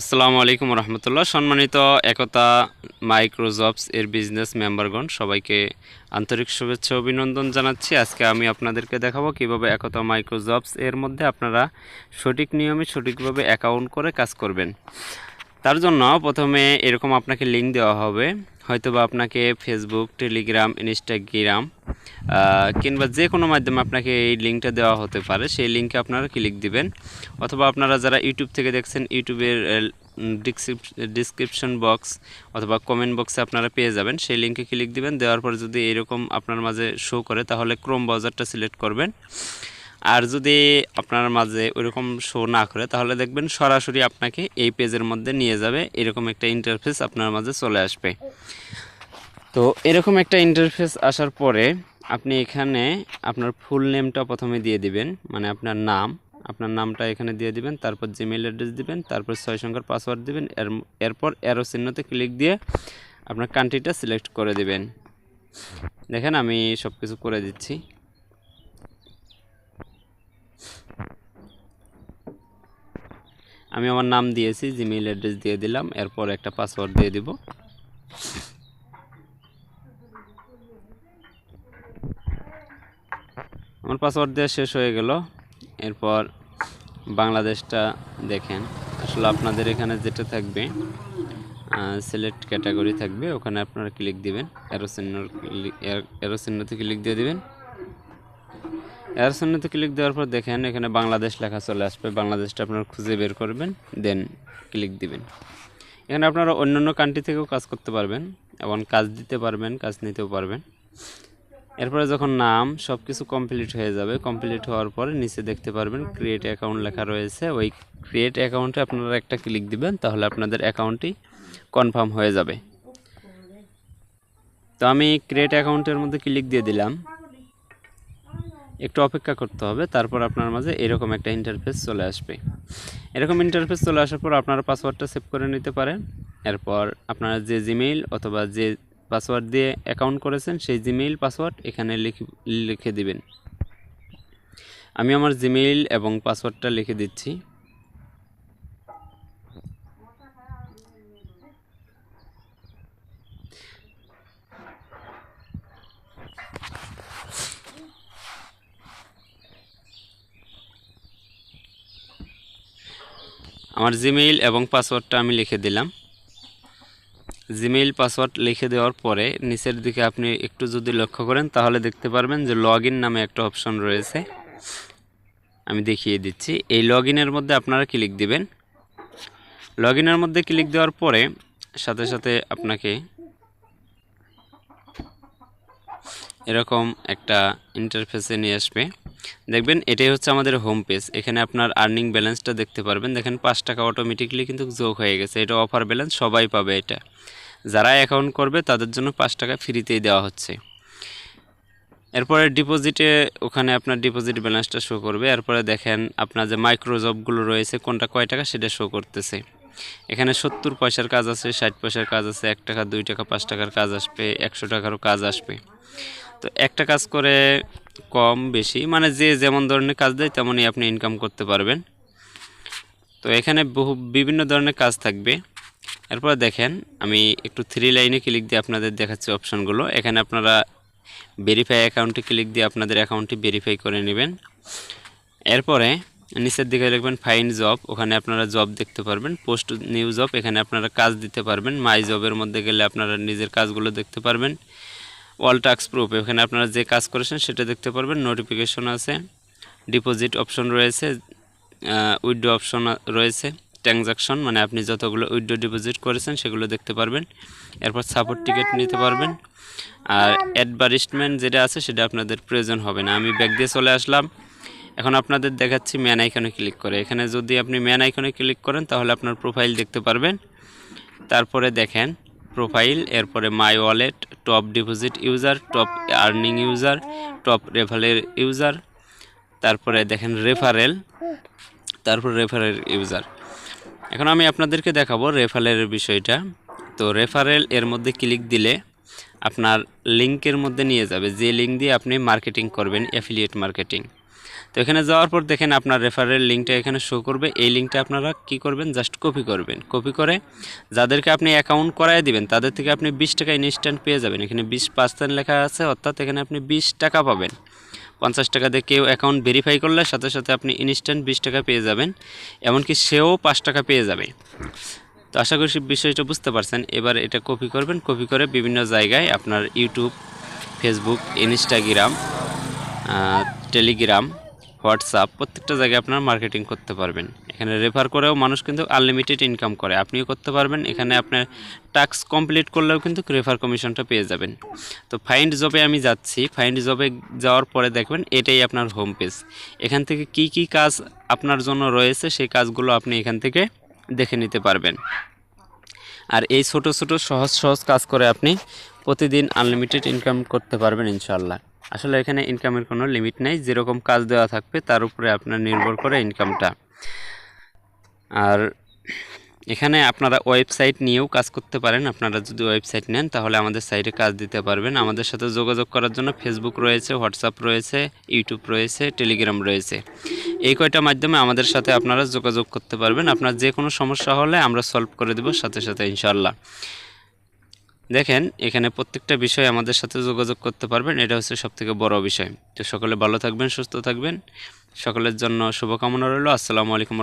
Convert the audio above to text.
আসসালামু আলাইকুম রহমতুল্লাহ। সম্মানিত একতা মাইক্রোজবস এর বিজনেস মেম্বারগণ, সবাইকে আন্তরিক শুভেচ্ছা, অভিনন্দন জানাচ্ছি। আজকে আমি আপনাদেরকে দেখাবো কীভাবে একতা মাইক্রোজবস এর মধ্যে আপনারা সঠিক নিয়মে সঠিকভাবে অ্যাকাউন্ট করে কাজ করবেন। তার জন্য প্রথমে এরকম আপনাকে লিঙ্ক দেওয়া হবে। হয়তোবা আপনাকে ফেসবুক টেলিগ্রাম ইনস্টাগ্রাম কিংবা যে কোনো মাধ্যমে আপনাকে এই লিঙ্কটা দেওয়া হতে পারে, সেই লিঙ্কে আপনারা ক্লিক দিবেন। অথবা আপনারা যারা ইউটিউব থেকে দেখছেন ইউটিউবের ডিসক্রিপশন বক্স অথবা কমেন্ট বক্সে আপনারা পেয়ে যাবেন, সেই লিঙ্কে ক্লিক দিবেন। দেওয়ার পর যদি এরকম আপনার মাঝে শো করে, তাহলে ক্রোম ব্রাউজারটা সিলেক্ট করবেন। আর যদি আপনার মাঝে ওইরকম শো না করে, তাহলে দেখবেন সরাসরি আপনাকে এই পেজের মধ্যে নিয়ে যাবে। এরকম একটা ইন্টারফেস আপনার মাঝে চলে আসবে। তো এরকম একটা ইন্টারফেস আসার পরে আপনি এখানে আপনার ফুল নেমটা প্রথমে দিয়ে দিবেন মানে আপনার নাম। আপনার নামটা এখানে দিয়ে দিবেন, তারপর জিমেল অ্যাড্রেস দিবেন, তারপর ছয় সংখ্যার পাসওয়ার্ড দিবেন, এর, এরপর অ্যারো চিহ্নতে ক্লিক দিয়ে আপনার কান্ট্রিটা সিলেক্ট করে দিবেন। দেখেন আমি সব কিছু করে দিচ্ছি। আমি আমার নাম দিয়েছি জিমেইল অ্যাড্রেস দিয়ে দিলাম, এরপর একটা পাসওয়ার্ড দিয়ে দিব। আমার পাসওয়ার্ড দেওয়া শেষ হয়ে গেল। এরপর বাংলাদেশটা দেখেন। আসলে আপনাদের এখানে যেটা থাকবে সিলেক্ট ক্যাটাগরি থাকবে, ওখানে আপনারা ক্লিক দিবেন। এরোচিহ্ন এরোচিহ্নতে ক্লিক দিয়ে দিবেন। এরোচিহ্নতে ক্লিক দেওয়ার পর দেখেন এখানে বাংলাদেশ লেখা চলে আসবে। বাংলাদেশটা আপনারা খুঁজে বের করবেন দেন ক্লিক দিবেন। এখানে আপনারা অন্য অন্য কান্ট্রি থেকেও কাজ করতে পারবেন এবং কাজ দিতে পারবেন, কাজ নিতেও পারবেন। এরপরে যখন নাম সব কিছু কমপ্লিট হয়ে যাবে কমপ্লিট হওয়ার পরে নিচে দেখতে পারবেন ক্রিয়েট অ্যাকাউন্ট লেখা রয়েছে। ওই ক্রিয়েট অ্যাকাউন্টে আপনারা একটা ক্লিক দিবেন, তাহলে আপনাদের অ্যাকাউন্টটি কনফার্ম হয়ে যাবে। তো আমি ক্রিয়েট অ্যাকাউন্টের মধ্যে ক্লিক দিয়ে দিলাম। একটু অপেক্ষা করতে হবে, তারপর আপনার মাঝে এরকম একটা ইন্টারফেস চলে আসবে। এরকম ইন্টারফেস চলে আসার পর আপনারা পাসওয়ার্ডটা সেভ করে নিতে পারেন। এরপর আপনারা যে জিমেইল অথবা যে পাসওয়ার্ড দিয়ে অ্যাকাউন্ট করেছেন, সেই জিমেইল পাসওয়ার্ড এখানে লিখে দিবেন। আমি আমার জিমেইল এবং পাসওয়ার্ডটা লিখে দিচ্ছি। আমার জিমেইল এবং পাসওয়ার্ডটা আমি লিখে দিলাম। জিমেইল পাসওয়ার্ড লিখে দেওয়ার পরে নিচের দিকে আপনি একটু যদি লক্ষ্য করেন, তাহলে দেখতে পারবেন যে লগ নামে একটা অপশন রয়েছে। আমি দেখিয়ে দিচ্ছি। এই লগ মধ্যে আপনারা ক্লিক দিবেন। লগ মধ্যে ক্লিক দেওয়ার পরে সাথে সাথে আপনাকে এরকম একটা ইন্টারফেসে নিয়ে আসবে। দেখবেন এটাই হচ্ছে আমাদের হোম পেজ এখানে আপনার আর্নিং ব্যালেন্সটা দেখতে পারবেন। দেখেন পাঁচ টাকা অটোমেটিকলি কিন্তু যোগ হয়ে গেছে। এটা অফার ব্যালেন্স সবাই পাবে এটা। যারা অ্যাকাউন্ট করবে, তাদের জন্য পাঁচ টাকা ফ্রিতেই দেওয়া হচ্ছে। এরপরে ডিপোজিটে ওখানে আপনার ডিপোজিট ব্যালেন্সটা শো করবে। এরপরে দেখেন আপনার যে মাইক্রো জবগুলো রয়েছে, কোনটা কয় টাকা সেটা শো করতেছে। এখানে সত্তর পয়সার কাজ আছে, ষাট পয়সার কাজ আছে, এক টাকা, দুই টাকা, পাঁচ টাকার কাজ আসবে, একশো টাকারও কাজ আসবে। তো একটা কাজ করে কম বেশি মানে যে যেমন ধরনের কাজ দেয় তেমনই আপনি ইনকাম করতে পারবেন। তো এখানে বহু, বিভিন্ন ধরনের কাজ থাকবে। এরপর দেখেন, আমি একটু থ্রি লাইনে ক্লিক দিয়ে আপনাদের দেখাচ্ছি অপশনগুলো এখানে আপনারা ভেরিফাই অ্যাকাউন্টে ক্লিক দিয়ে আপনাদের অ্যাকাউন্টটি ভেরিফাই করে নেবেন। এরপরে নিচের দিকে লিখবেন ফাইন জব ওখানে আপনারা জব দেখতে পারবেন। পোস্ট নিউ জব এখানে আপনারা কাজ দিতে পারবেন। মাই জবের মধ্যে গেলে আপনারা নিজের কাজগুলো দেখতে পারবেন। All tasks proof. এখানে আপনারা যে কাজ করেছেন সেটা দেখতে পারবেন নোটিফিকেশন আছে ডিপোজিট অপশন রয়েছে উইড্রো অপশন রয়েছে ট্রানজাকশন মানে আপনি যতগুলো উইড্রো ডিপোজিট করেছেন সেগুলো দেখতে পারবেন। এরপর সাপোর্ট টিকিট নিতে পারবেন। আর অ্যাডভার্টিসমেন্ট যেটা আছে সেটা আপনাদের প্রয়োজন হবে না। আমি ব্যাগ দিয়ে চলে আসলাম। এখন আপনাদের দেখাচ্ছি ম্যান আইকনে ক্লিক করে। এখানে যদি আপনি ম্যান আইকনে ক্লিক করেন তাহলে আপনার প্রোফাইল দেখতে পারবেন। তারপরে দেখেন প্রোফাইল এরপরে my wallet top deposit user top earning user top referral user তারপরে দেখেন রেফারেল তারপর রেফারেল ইউজার এখন আমি আপনাদেরকে দেখাবো রেফারেলের বিষয়টা। তো রেফারেল এর মধ্যে ক্লিক দিলে আপনার লিঙ্কের মধ্যে নিয়ে যাবে। যে লিঙ্ক দিয়ে আপনি মার্কেটিং করবেন অ্যাফিলিয়েট মার্কেটিং তো এখানে যাওয়ার পর দেখেন আপনার রেফারেল লিঙ্কটা এখানে শো করবে। এই লিঙ্কটা আপনারা কি করবেন? জাস্ট কপি করবেন। কপি করে যাদেরকে আপনি অ্যাকাউন্ট করায় দিবেন, তাদের থেকে আপনি বিশ টাকা ইনস্ট্যান্ট পেয়ে যাবেন। এখানে বিশ পার্সেন্ট লেখা আছে, অর্থাৎ এখানে আপনি বিশ টাকা পাবেন। পঞ্চাশ টাকা দিয়ে কেউ অ্যাকাউন্ট ভেরিফাই করলে সাথে সাথে আপনি ইনস্ট্যান্ট বিশ টাকা পেয়ে যাবেন, এমনকি সেও পাঁচ টাকা পেয়ে যাবে। তো আশা করি বিষয়টা বুঝতে পারছেন। এবার এটা কপি করবেন। কপি করে বিভিন্ন জায়গায় আপনার YouTube Facebook Instagram Telegram WhatsApp, প্রত্যেকটা জায়গায় আপনার মার্কেটিং করতে পারবেন। এখানে রেফার করেও মানুষ কিন্তু আনলিমিটেড ইনকাম করে। আপনিও করতে পারবেন। এখানে আপনার টাস্ক কমপ্লিট করলেও কিন্তু রেফার কমিশনটা পেয়ে যাবেন। তো ফাইন্ড জবে আমি যাচ্ছি। ফাইন্ড জবে যাওয়ার পরে দেখবেন এটাই আপনার হোম পেজ এখান থেকে কি কি কাজ আপনার জন্য রয়েছে, সেই কাজগুলো আপনি এখান থেকে দেখে নিতে পারবেন। আর এই ছোট ছোট সহজ সহজ কাজ করে আপনি প্রতিদিন আনলিমিটেড ইনকাম করতে পারবেন ইনশাল্লাহ আসলে এখানে ইনকামের কোনো লিমিট নেই। যেরকম কাজ দেওয়া থাকবে, তার উপরে আপনার নির্ভর করে ইনকামটা আর এখানে আপনারা ওয়েবসাইট নিয়েও কাজ করতে পারেন। আপনারা যদি ওয়েবসাইট নেন, তাহলে আমাদের সাইটে কাজ দিতে পারবেন। আমাদের সাথে যোগাযোগ করার জন্য ফেসবুক রয়েছে হোয়াটসঅ্যাপ রয়েছে ইউটিউব রয়েছে টেলিগ্রাম রয়েছে। এই কয়টা মাধ্যমে আমাদের সাথে আপনারা যোগাযোগ করতে পারবেন। আপনার যে কোনো সমস্যা হলে আমরা সলভ করে দেব সাথে সাথে ইনশাল্লাহ দেখেন, এখানে প্রত্যেকটা বিষয় আমাদের সাথে যোগাযোগ করতে পারবেন, এটা হচ্ছে সবথেকে বড় বিষয়। তো সকলে ভালো থাকবেন, সুস্থ থাকবেন। সকলের জন্য শুভকামনা রইল। আসসালামু আলাইকুম